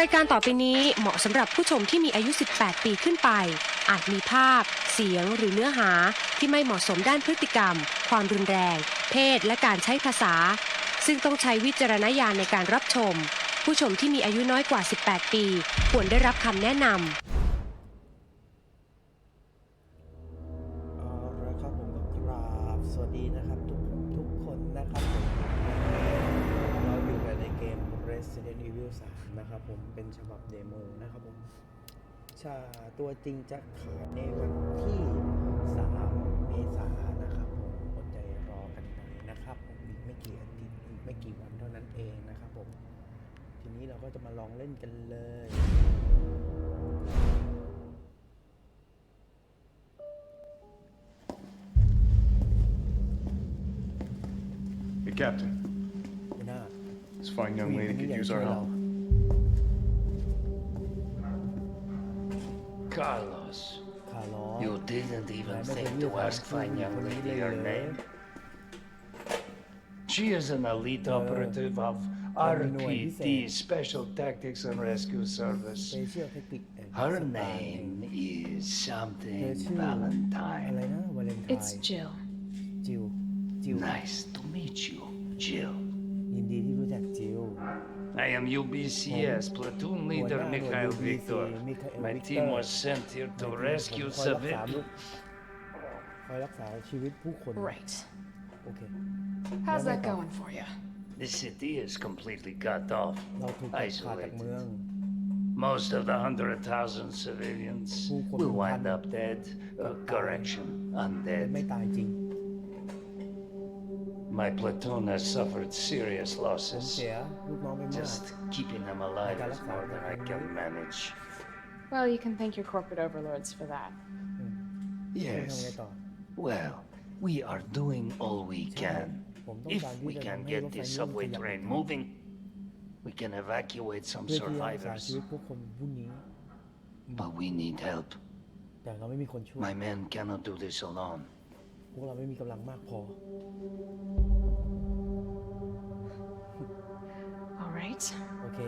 รายการต่อไปนี้เหมาะสำหรับผู้ชมที่มีอายุ 18 ปีขึ้นไป อาจมีภาพ เสียงหรือเนื้อหาที่ไม่เหมาะสมด้านพฤติกรรม ความรุนแรง เพศ และการใช้ภาษา ซึ่งต้องใช้วิจารณญาณในการรับชม ผู้ชมที่มีอายุน้อยกว่า 18 ปี ควรได้รับคำแนะนำ เอาละครับผมก็กราบสวัสดีนะครับทุกทุกคนนะครับผมเราอยู่กันในเกม Resident Evil 3 นะครับผมเป็นฉบับเดโมนะครับผมชาตัวจริงจะขายในวันที่ 3 เมษายนนะครับผมอดใจรอกันหน่อยนะครับผมอีกไม่กี่อาทิตย์อีกไม่กี่วันเท่านั้นเองนะครับผม ทีนี้เราก็จะมาลองเล่นกันเลย Hey, Captain. หัวหน้า This fine young lady could use our help. Carlos. Carlos. You didn't even think to ask fine young lady her name? She is an elite operative of RPD, Special Tactics and Rescue Service. Her name is something Valentine. It's Jill. Jill. Nice to meet you, Jill. I am UBCS platoon leader Wala, Mikhail UBC, Victor. Mikhail My Victor. team was sent here to ผม rescue คอยรักษา civilians. ลูกคอยรักษาชีวิตผู้คน Right. โอเค How's Yeah, that no going for you? The city is completely cut off, เราถูกตัดขาดจากเมือง isolated. Most of the hundred thousand civilians Who could will be wind had- up dead. Uh, correction, เป็นไม่ undead. My platoon has suffered serious losses. Yeah, just keeping them alive is more than I can manage. Well, you can thank your corporate overlords for that. Yes. Well, we are doing all we can. If we can get this subway train moving, we can evacuate some survivors. But we need help. My men cannot do this alone. right. โอเค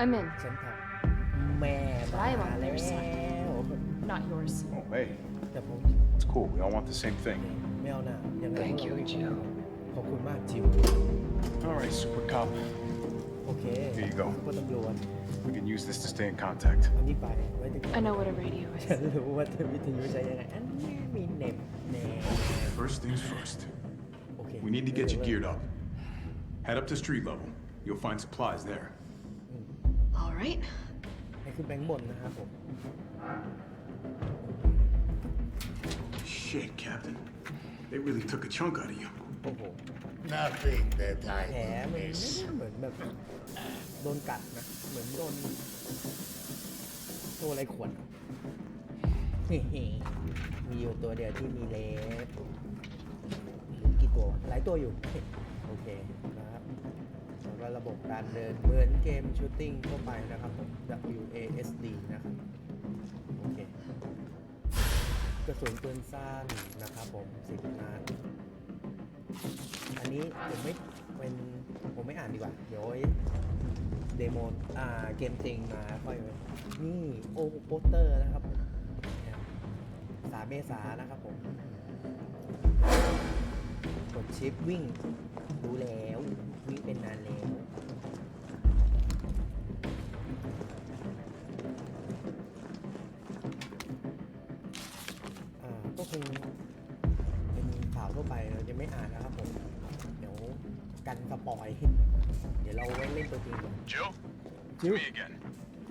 I'm in. ฉันทำแม่มา I am on แล้ their side. ว Not yours. Oh, hey, แต่ผม it's cool. We all want the same thing. ไม่เอาหน้ายังไง Thank พวก you, เราไม่ Jill. ขอบคุณมากจิว All right, super cop. โอเค Here you go. ก็ตำรวจ We can use this to stay in contact. อันนี้ไปไว้ถึง I know what a radio ฉั is. นรู้ว่าเธอวิทยุใช้ยังไงอันนี้มีเน็บแน่ First things first. โอเค We need to get you geared up. Head up to street level. You'll find supplies there. All right. ให้ขึ้นแบงค์บนนะครับผม Shit, Captain. They really took a chunk out of you. โอ้โห Nothing that แผล I มันไม่ will ได้ miss. เหมือนแบบโดนกัดนะ เหมือนโดนตัวอะไรขวนเฮ้ๆมีอยู่ตัวเดียวที่มีเล็บหรือกี่ตัวหลายตัวอยู่โอเคนะครับแล้วก็ระบบการเดินเหมือนเกมชูตติ้งทั่วไปนะครับผม WASD นะครับโอเคกระสุนปืนสั้นนะครับผมสิบนัดอันนี้ผมไม่เป็นผมไม่อ่านดีกว่า เดี๋ยวไว้เดโมอ่าเกมจริงมาค่อยนี่โอโปสเตอร์นะครับผมสามเมษานะครับผม กดชิปวิ่งรู้แล้ว วิ่งเป็นนานแล้ว อ่า ก็คงเป็นข่าวทั่วไปเราจะไม่อ่านนะครับผม เดี๋ยวกันสปอย เดี๋ยวเราไว้เล่นตัวจริงก่อน Jill? Jill? Me again.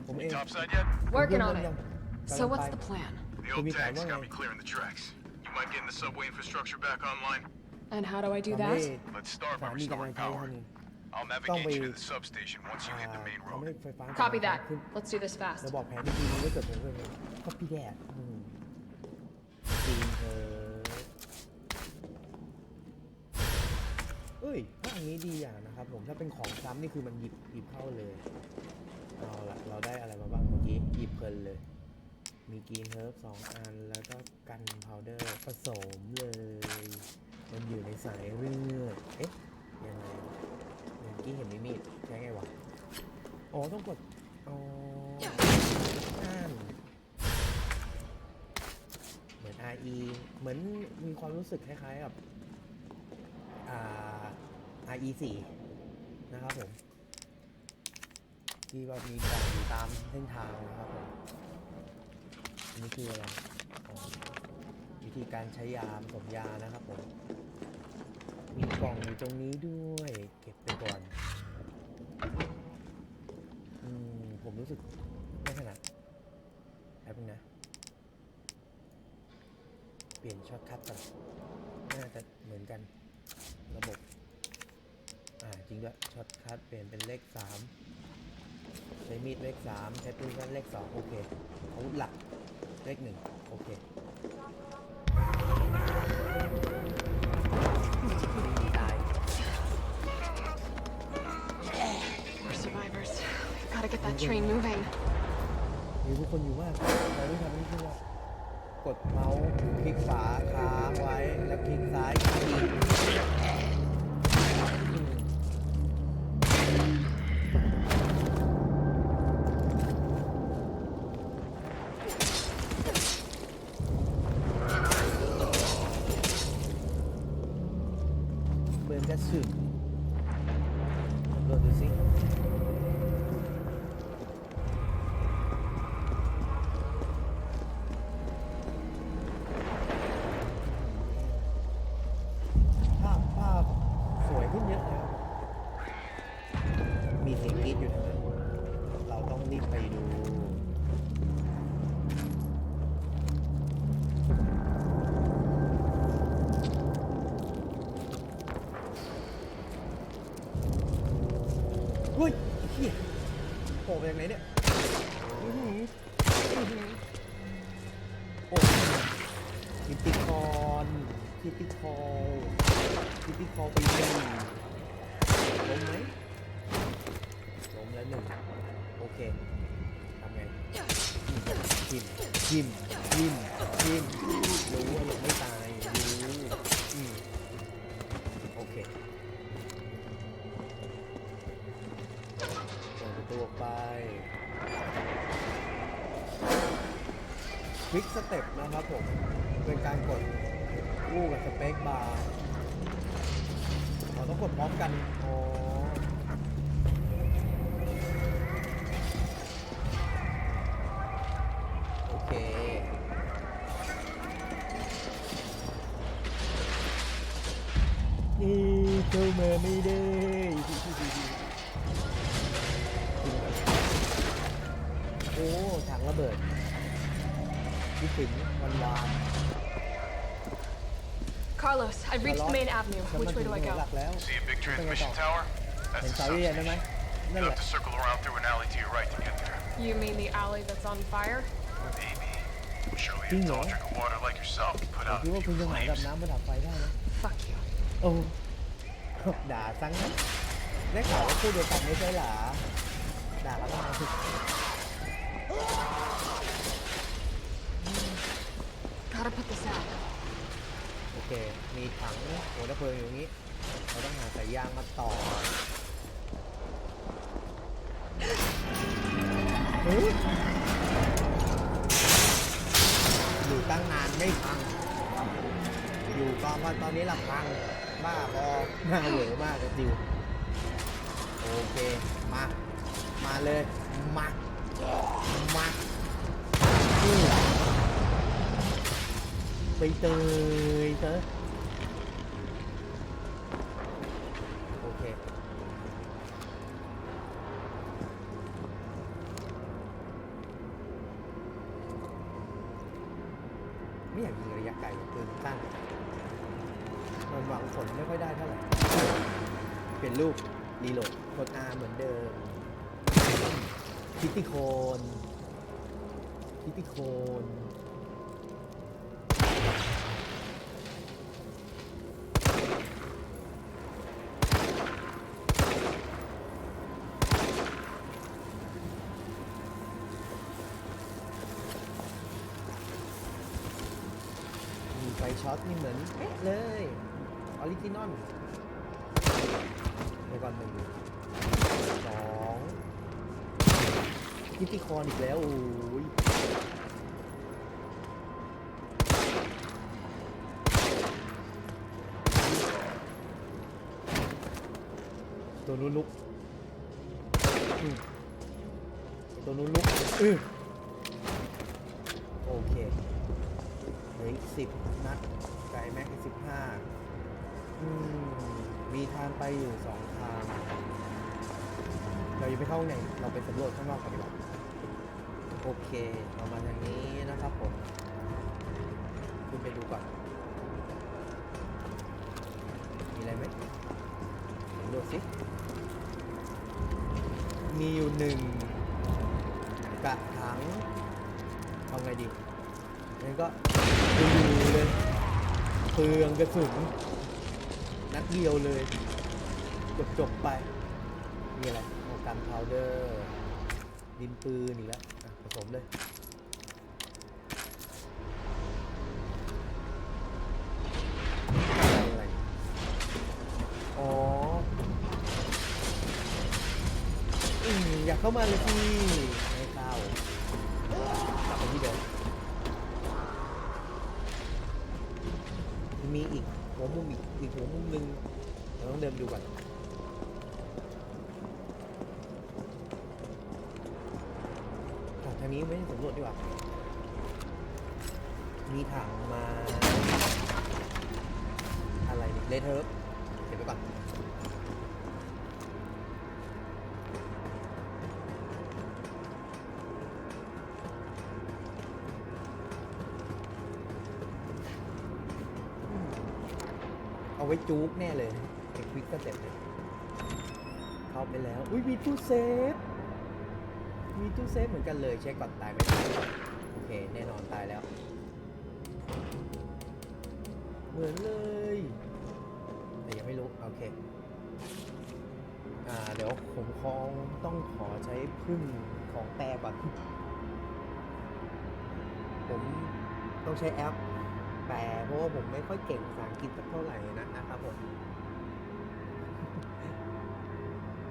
ผมเอง Topside yet? Working on ผม it. ยัง So กำลัง what's ไป the plan? The Can old we tanks find got one? me clearing the tracks. You mind getting the subway infrastructure back online? And how do I do ทำให้ that? Let's start ส by ถานีกำลัง restoring ใช้ power. ทัน I'll Don't navigate you we- to the substation once you hit the main อ่าทำ road. ให้ไฟฟ้า Copy กำลัง that. ขึ้น Let's do this fast. เราบอกแผนที่ดีไว้เกิดผมเลยก็พี่แดดอืมจริงเออเอ้ยถ้าอันนี้ดีอย่างนะครับผม ถ้าเป็นของซ้ำนี่คือมันหยิบหยิบเข้าเลย เอาละเราได้อะไรมาบ้างเมื่อกี้ หยิบเพลินเลย มีกรีนเฮิร์บสองอัน แล้วก็กันพาวเดอร์ผสมเลย มันอยู่ในสายเลือดเอ๊ะยังไงเมื่อกี้เห็นมีมีดใช้ไงวะอ๋อต้องกดอ๋ออ่านเหมือน RE เหมือนมีความรู้สึกคล้ายๆกับอ่า RE 4นะครับผมที่ว่ามีด่านอยู่ตามเส้นทางนะครับผมอันนี้คืออะไรวิธีการใช้ยาผสมยานะครับผม มีกล่องอยู่ตรงนี้ด้วย เก็บไปก่อน อืม ผมรู้สึกไม่ถนัดแป๊บนึงนะ เปลี่ยนช็อตคัทก่อนน่าจะเหมือนกัน ระบบ อ่า จริงด้วยช็อตคัทเปลี่ยนเป็นเลขสามใช้มีดเลขสามใช้ปืนสั้นเลขสองโอเคอาวุธหลักเลขหนึ่งโอเค train moving. มีผู้คนอยู่มากเราต้องทำนี่คือว่ากดเมาส์คลิกฝาค้างไว้แล้วคลิกซ้ายอีก คอลคิติคอไปหนึ่งล้มไหมล้มแล้วหนึ่งโอเคทำไงทิมทิมทิมทิมรู้ว่ายังไม่ตายรู้อืมโอเคเปิดประตูออกไปคลิกสเต็ปนะครับผมเป็นการกด คู่กับสเปคบาร์เราต้องกดพร้อมกันอ๋อโอเค นี่เข้ามาไม่ได้โอ้ถังระเบิดคิดถึงวันวาน Carlos, I've reached the main avenue. ฉันมา Which ถึ way ง do ถ I นนหลั go? กแล้ว See a big ไปไงต่อ transmission tower? เห็น That's เสา the เรียนได้ไหม substation. นั่น You'll แหละ have to circle around through an alley to your right to get there. You mean the alley that's on fire? Maybe. Surely Ding a tall dong. drink of water like yourself can put ผม out คิด a ว่าคุณ few จะหาดับ flames. น้ำมาดับไฟได้นะ Fuck you. โอ้ ด่าซังนะได้ข่าวว่าพูดเดียวกันไม่ใช่เหรอด่ากันมาถึก Gotta put this out. เคมีถังหัวระเพลิงอยู่ตรงนี้ เราต้องหาสายยางมาต่ออยู่ตั้งนานไม่พัง อยู่กองวันตอนนี้หลับพัง บ้าบอหน้าเหวอมากกับจิวโอเค มา มาเลย มา มา ไปเตยเตอโอเค ไม่อยากยิงระยะไกลปืนสั้นมันหวังผลไม่ค่อยได้เท่าไหร่ เปลี่ยนลูกรีโหลดกด R เหมือนเดิมคิตติโคนคิตติโคนมีไฟช็อตนี่เหมือนเป๊ะเลยออริจินอลไปก่อนหนึ่งสองคิตตี้คอนอีกแล้วโอ้ยตัวนู้นลุกตัวนู้นลุกอือ สิบนัดไกลแม็กอีกสิบห้ามีทางไปอยู่สองทาง เรายังไม่เข้าไหนเราไปสำรวจข้างนอกกันดีกว่าโอเคเรามาทางนี้นะครับผมขึ้นไปดูก่อนมีอะไรไหมสำรวจสิมีอยู่หนึ่งกระถางเอาไงดี งั้นก็ดูเลยเปลืองกระสุนนัดเดียวเลย จบจบๆไป มีอะไรโอกันพาวเดอร์ดินปืนอีกแล้วอะผสมเลย อะไรอ๋ออืมอยากเข้ามาเลยพี่ำรวจดีกว่า มีถังมา อะไรเนี่ยเลเทิร์ฟเก็บไว้ก่อนเอาไว้จู๊กแน่เลยไอ้ควิกก็เสร็จเลยเข้าไปแล้ว อุ้ยมีตู้เซฟ มีตู้เซฟเหมือนกันเลยเช็คก่อนตายไหมโอเค แน่นอนตายแล้ว เหมือนเลย แต่ยังไม่รู้ โอเค อ่า เดี๋ยวผมคงต้องขอใช้พึ่งของแปรก่อนผมต้องใช้แอปแปลเพราะว่าผมไม่ค่อยเก่งภาษาอังกฤษสักเท่าไหร่นะนะครับผม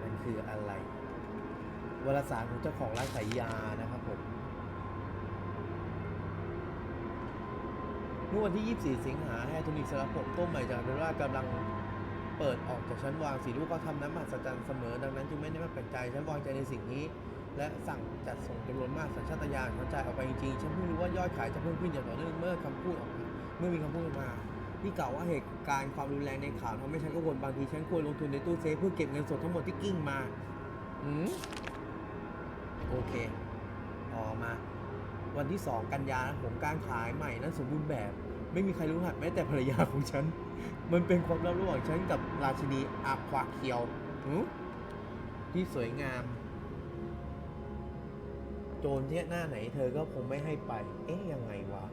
มันคืออะไร วารสารของเจ้าของร้านขายยานะครับผมเมื่อวันที่ 24 สิงหาแฮร์โทนิกสลับผมต้มใหม่จากเบลล่ากำลังเปิดออกจากชั้นวางสีลูกก็ทำน้ำมหัศจรรย์เสมอ ดังนั้นจึงไม่ได้มาแปลกใจฉันวางใจในสิ่งนี้ และสั่งจัดส่งจำนวนมากสัญชาตญาณข้าใจออกไปจริงๆฉันเพิ่งรู้ว่ายอดขายจะเพิ่มขึ้นอย่างต่อเนื่องเมื่อคำพูดออกมาเมื่อมีคำพูดออกมาที่กล่าวว่าเหตุการณ์ความรุนแรงในข่าวทำให้ฉันกังวลบางทีฉันควรลงทุนในตู้เซฟเพื่อเก็บเงินสดทั้งหมดที่กิ้งมาอืม โอเคต่อมา วันที่ 2 กันยาผมการขายใหม่นั้นสมบูรณ์แบบ ไม่มีใครรู้หัดแม้แต่ภรรยาของฉัน มันเป็นความลับระหว่างฉันกับราชินีอาควาเคียว ที่สวยงาม โจรที่หน้าไหนเธอก็คงไม่ให้ไป เอ๊ะยังไงวะ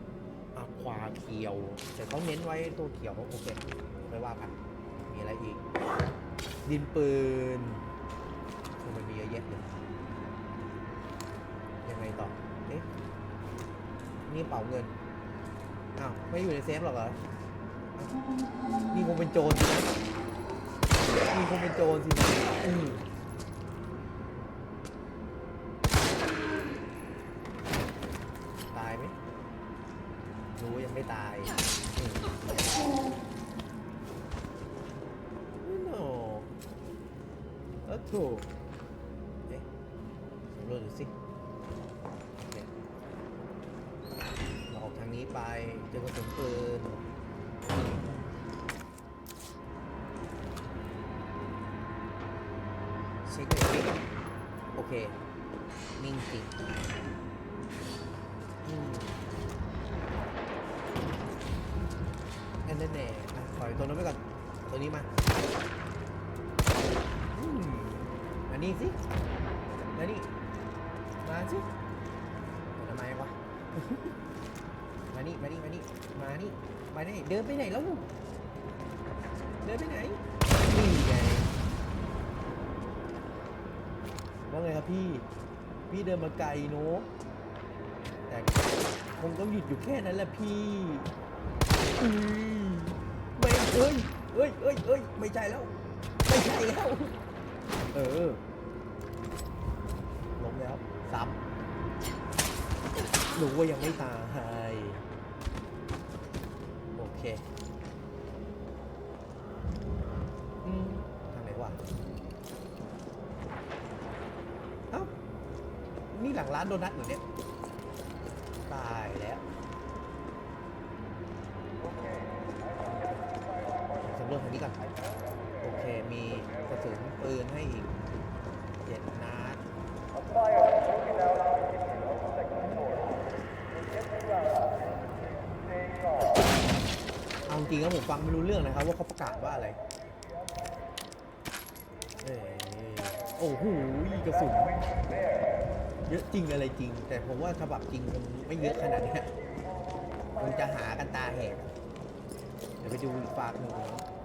อาควาเคียว แต่เขาเน้นไว้ตัวเขียวโอเคไม่ว่ากันมีอะไรอีก ดินปืนคือมันมีเยอะแยะเลยยัง ไงต่อ เอ๊ะ นี่เป๋าเงิน อ้าว ไม่อยู่ในเซฟหรอกเหรอ นี่คงเป็นโจรสินะนี่คงเป็นโจรสิอืมตายไหมรู้ยังไม่ตายอืมโน่เออถู ไปเจอกระสุนปืนเช็คเลยสิโอเค นิ่งจริงอืมอันนั้นแน่อะปล่อยตัวนั้นไปก่อน ตัวนี้มาอืมมานี่สิมานี่มาสิทำไมวะ มานี่ มานี่ มานี่ มานี่ มานี่ เดินไปไหนแล้ว เดินไปไหน นี่ไงว่าไงครับพี่ พี่เดินมาไกลเนอะแต่คงต้องหยุดอยู่แค่นั้นแหละพี่อืมไม่เอ้ยเอ้ยเอ้ยเอ้ยไม่ใช่แล้ว ไม่ใช่แล้ว เออล้มแล้วซ้ำรู้ว่ายังไม่ตาย นี่หลังร้านโดนัทเหรอเนี่ย ตายแล้วสำรวจทางนี้ก่อนโอเค มีกระสุนปืนให้อีกเจ็ดนัดเอาจริงๆแล้วผมฟังไม่รู้เรื่องนะครับว่าเขาประกาศว่าอะไรเอ้ยโอ้โหกระสุน เยอะจริงอะไรจริง แต่ผมว่าฉบับจริงมันไม่เยอะขนาดเนี้ยมันจะหากันตาแหกเดี๋ยวไปดูอีกฝากหนึ่ง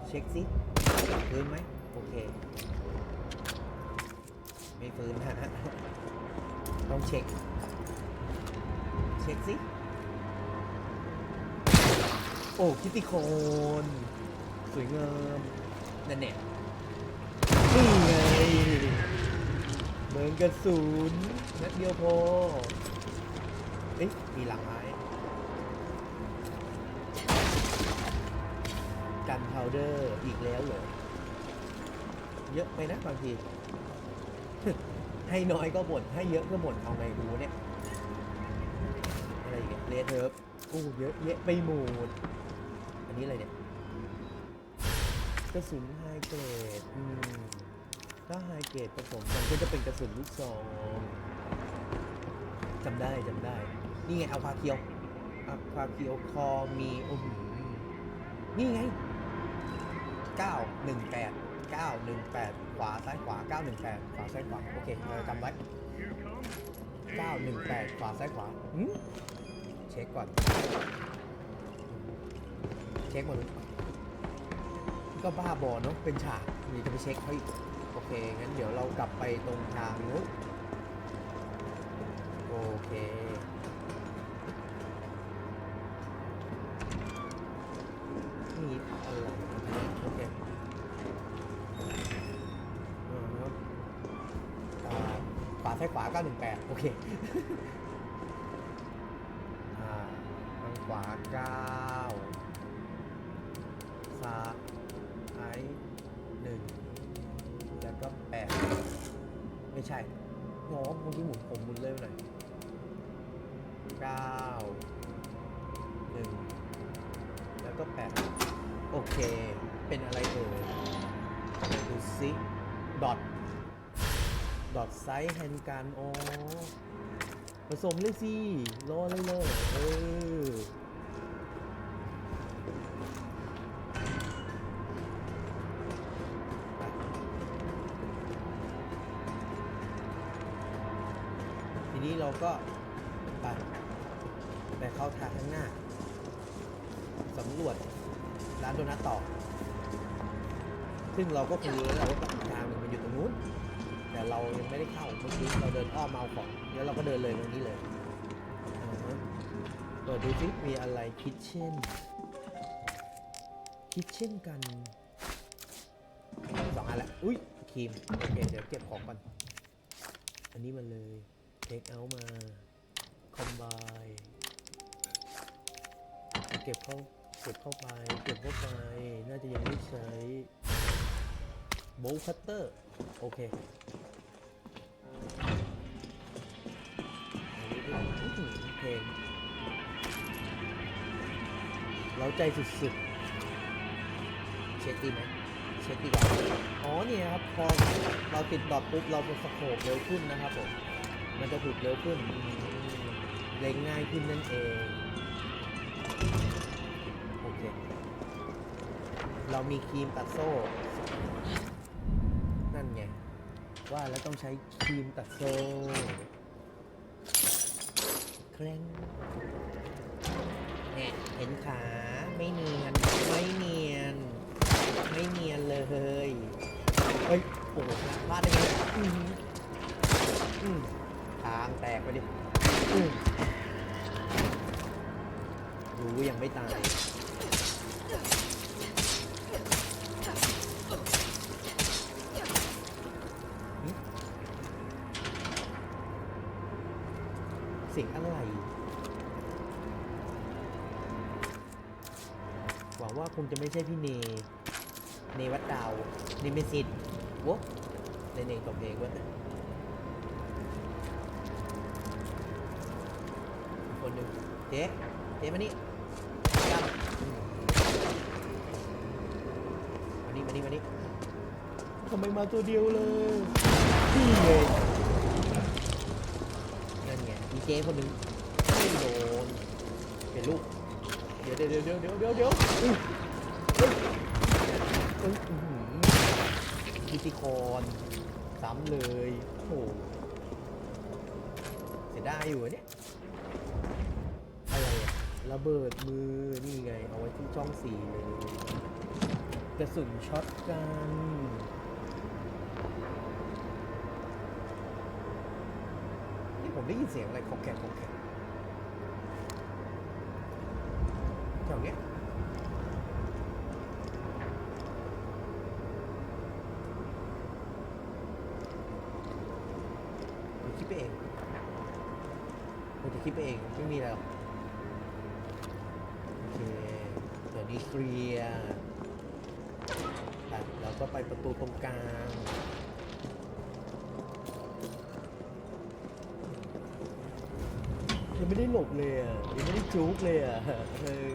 เช็คซิฟื้นไหมโอเค ไม่ฟื้นนะฮะต้องเช็ค เช็คซิโอ้คิติโคนสวยงามนั่นเนี่ยนี่ไง เหมือนกระสุนนัดเดียวพอเอ๊ะมีหลังไม้กันพาวเดอร์อีกแล้วเหรอ เยอะไปนะบางที ให้น้อยก็บ่นให้เยอะก็บ่นเอาไงกูเนี่ย อะไรอีกเลเทิร์ฟโอ้เยอะแยะไปหมด อันนี้อะไรเนี่ย กระสุนไฮเกรดอืม ถ้าไฮเกรดผสมกันก็จะเป็นกระสุนลูกซองจำได้จำได้ นี่ไงเอาควาเคียวเอาควาเคียวคอมีโอ้โหนี่ไง 918 918 ขวาซ้ายขวา 918 ขวาซ้ายขวา โอเคเราจำไว้ 918 ขวาซ้ายขวาหืมเช็คก่อน เช็คหมดเลก็บ้าบอเนาะเป็นฉากนี่จะไปเช็คเขาอีก เค งั้นเดี๋ยวเรากลับไปตรงทางนู้นโอเค นี่อะไรโอเคขวาซ้ายขวา 918 โอเค อ่าทางขวา9 9 1 แล้วก็ 8 โอเค เป็นอะไรเอ่ยดูซิดอทดอทไซส์แฮนการอ๋อผสมเลยสิรอเลยเลยเออทีนี้เราก็ ข้างหน้าสำรวจร้านโดนัทต่อ ซึ่งเราก็คือแล้วว่าอีกทางมันอยู่ตรงนู้น แต่เรายังไม่ได้เข้าเมื่อกี้เราเดินอ้อมมาเอาของแล้วเราก็เดินเลยตรงนี้เลยเปิดดูซิมีอะไรคิดเช่นคิดเช่นกันสองอันแหละ อุ้ยครีมโอเคเดี๋ยวเก็บของก่อน อันนี้มันเลยเทคเอามาคอมไบ เก็บเข้าเก็บเข้าไป เก็บเข้าไป น่าจะยังไม่ใช้โบว์คัตเตอร์ โอเคอันนี้ด้วยอื้อหือเพลงเราใจสุดๆ เช็คดีไหมเช็คดีกว่าอ๋อเนี่ยครับ พอเราติดดอทปุ๊บ เราจะสโคปเร็วขึ้นนะครับผม มันจะถูกเร็วขึ้น เล็งง่ายขึ้นนั่นเอง เรามีครีมตัดโซ่ นั่นไง ว่าแล้วต้องใช้ครีมตัดโซ่แคร่งเนี่ยเห็นขาไม่เนียน ไม่เนียน ไม่เนียนเลย เฮ้ย โอ้โหพลาดได้ไงอืมทางแตกไปดิรู้ยังไม่ตาย สียงอะไร หวังว่าคงจะไม่ใช่พี่เน เนวัดดาว เนเมซิตวกเนเนตกเองวะคนหนึ่งเจ๊เจ๊มานี่กลัมานี่มานี่มานี่ทำไมมาตัวเดียวเลยพี่เไง เจ๊คนหนึ่งไม่โดนเปลี่ยนลูก เดี๋ยวเดี๋ยวเดี๋ยวเดี๋ยวเดี๋ยวเดี๋ยวอุ๊ยเฮ้ยเฮ้ยอื้อหือพิธีคอนซ้ำเลยโอ้โหเสียดายอยู่เนี่ย อะไรอะระเบิดมือ นี่ไง เอาไว้ที่ช่องสี่เลย กระสุนช็อตกัน ผมได้ยินเสียงอะไรของแขกของแขก ยังไม่ได้หลบเลยอะยังไม่ได้จุกเลยอะเออ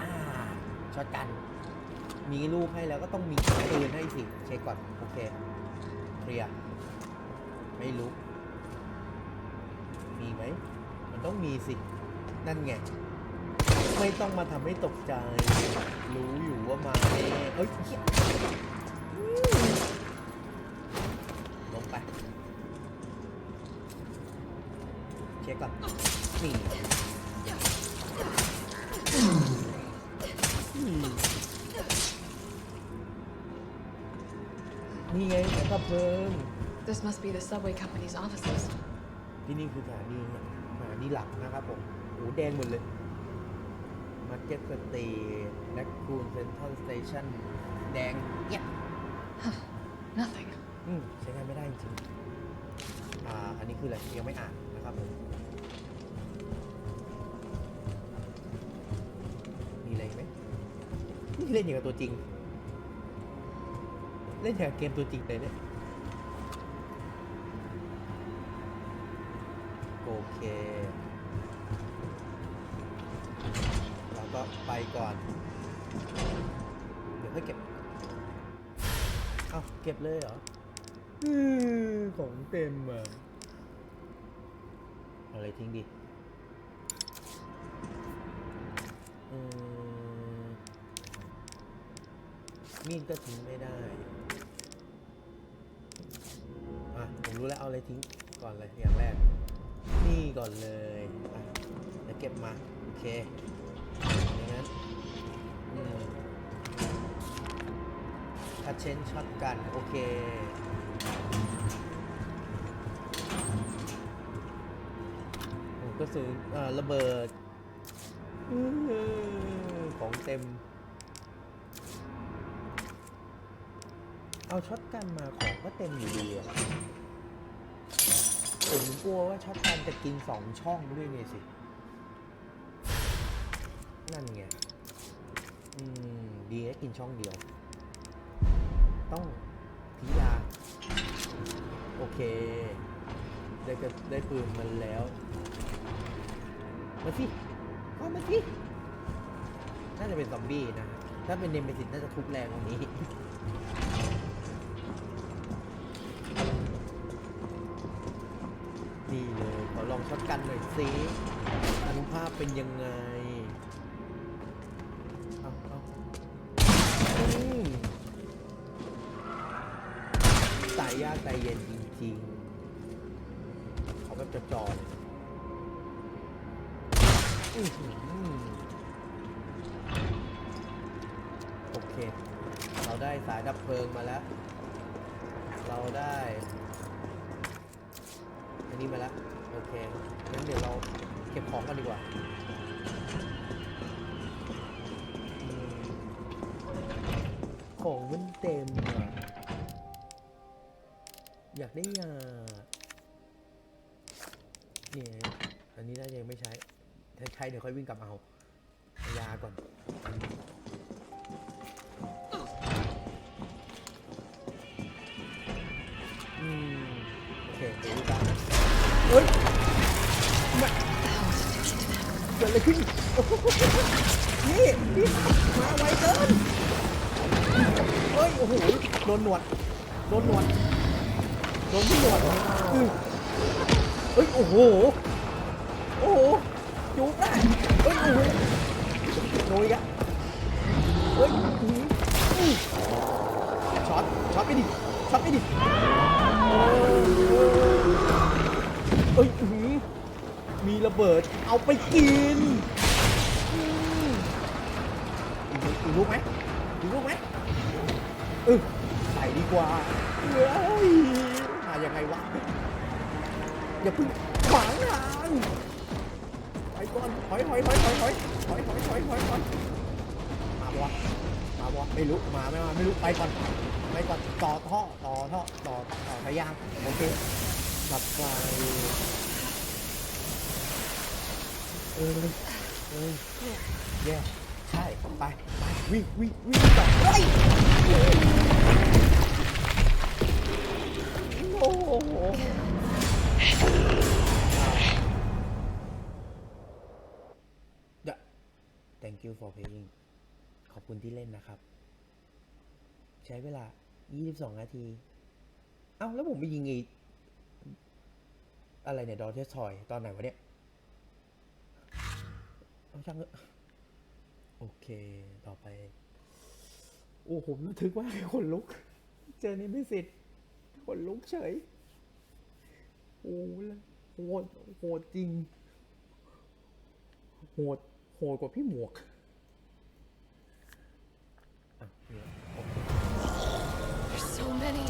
อ่าช็อตกัน มีลูกให้แล้วก็ต้องมีปืนให้สิ เช็คก่อน โอเค เคลียร์ไม่รู้ มีไหม มันต้องมีสิ นั่นไง ไม่ต้องมาทำให้ตกใจ รู้อยู่ว่ามาแน่เอ้ยเหี้ย ช็คก่อนนี่อืมนี่ไงแสงกระเพลิง This must be the subway company's offices. ที่นี่คือสถานีสถานีหลักนะครับผมโอ้แดงหมดเลยมาร์เก็ตสเตย์แลคคูนเซ็นทรัลสเตชันแดงเนี่ย Nothing. อืมใช้งานไม่ได้จริงๆอ่า อันนี้คืออะไรยังไม่อ่านนะครับผมมี เล่นอย่างกับตัวจริง เล่นอย่างกับเกมตัวจริงเลยเนี่ยโอเค เราก็ไปก่อน เดี๋ยวค่อยเก็บ เอ้าเก็บเลยเหรออือของเต็มอะเอาอะไรทิ้งดิ มีดก็ทิ้งไม่ได้ อะ ผมรู้แล้วเอาอะไรทิ้งก่อนเลยอย่างแรก นี่ก่อนเลยอะเดี๋ยวเก็บมา โอเคอย่างนั้นคัดเชนช็อตกัน โอเคโอ้ก็สูงอ่าระเบิด ของเต็ม เอาช็อตกันมาของก็เต็มอยู่ดีอะผมกลัวว่าช็อตกันจะกินสองช่องด้วยไงสิ นั่นไง อืม ดีแค่กินช่องเดียว ต้องพิยา โอเค ได้กระได้ปืนมันแล้ว มาสิเข้ามาสิ น่าจะเป็นซอมบี้นะ ถ้าเป็นเนมเมซิสน่าจะทุบแรงกว่านี้ กันหน่อยสิอนุภาพเป็นยังไงเอาเอาอืมตายยากตายเย็นจริงๆ เขอแบบจอๆเลยอื้อหือโอเค เราได้สายดับเพลิงมาแล้ว เราได้ อันนี้มาแล้ว เคงั้นเดี๋ยวเราเก็บของกันดีกว่าของมันเต็มอะอยากได้ยาเนี่ยอันนี้น่าจะยังไม่ใช้ ถ้าใช้เดี๋ยวค่อยวิ่งกลับเอา ยาก่อน เฮ้ยมาเกิดอะไรขึ้นนี่นี่มาไวเกินเฮ้ยโอ้โหโดนหนวดโดนหนวดโดนที่หนวดอือเฮ้ยโอ้โหโอ้โหจุกได้เฮ้ยโอ้โหโดนอีกอะเฮ้ยช็อตช็อตไปดิช็อตไปดิโอ้โระเบิด เอาไปกินอืมอีกลูกไหมอีกลูกไหมเออใส่ดีกว่าเฮ้ยมายังไงวะ อย่าเพิ่งขวางทางไปก่อนถอยถอยถอยถอยถอยถอยถอยถอยถอยถอยมาบวะมาบวะไม่รู้ มาไม่มาไม่รู้ ไปก่อน ไปก่อน ต่อท่อ ต่อท่อ ต่อ ต่อพยายามโอเคกลับไป เออเออแย่ใช่ไปไปวิ่งวิ่งวิ่งก่อเฮ้ยโอ้โห Yeah. Thank you for playing ขอบคุณที่เล่นนะครับ ใช้เวลา 22 นาที เอ้า แล้วผมไปยิงไอ้อะไรเนี่ย ดอเทสทอย ตอนไหนวะเนี่ย เอาช่างเถอะโอเค ต่อไป โอ้ผมระทึกว่ากคนลุก เจอนี่ไม่สิทธิ์คนลุกเฉย โอ้แล้วโหดโหดจริง โหดโหดกว่าพี่หมวกอะเนี่ยโอเค There's so many.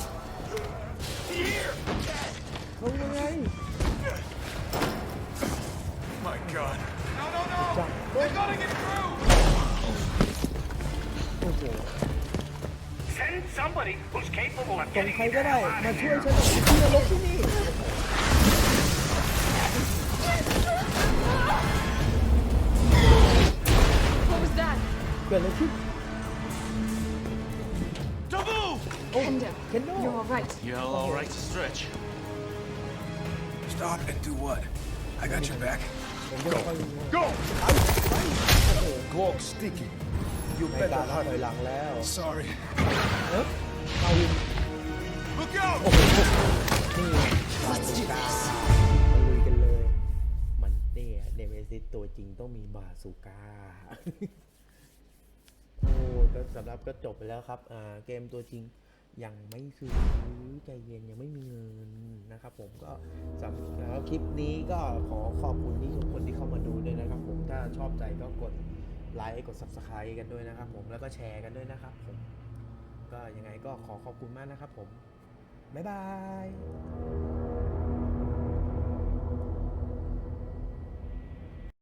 เอายังไง My God. โอ้โห Send somebody who's capable of ส่งใครก็ได้ มาช่วยฉันหน่อยที่นรกที่นี่ What was that? เกิดอะไรขึ้น Double! โอ้ Kendo. เคนโด You're all right. You're all right to stretch. Stop and do what? I got your back. เคนโดก็ยิง Go! โอ้โห Glock sticky. You ในการนับถอยหลังแล้ว Sorry. เอ๊ะเอาวิน Look out! มาลุยกันเลย มันเนี่ยเนเมซิสตัวจริงต้องมีบาซูก้า โอ้ก็สำหรับก็จบไปแล้วครับ อ่า เกมตัวจริง ยังไม่ซื้อใจเย็นยังไม่มีเงินนะครับผมก็สำหรับคลิปนี้ก็ขอขอบคุณที่ทุกคนที่เข้ามาดูด้วยนะครับผมถ้าชอบใจก็กดไลค์กด subscribe กันด้วยนะครับผมแล้วก็แชร์กันด้วยนะครับผมก็ยังไงก็ขอขอบคุณมากนะครับผมบ๊ายบาย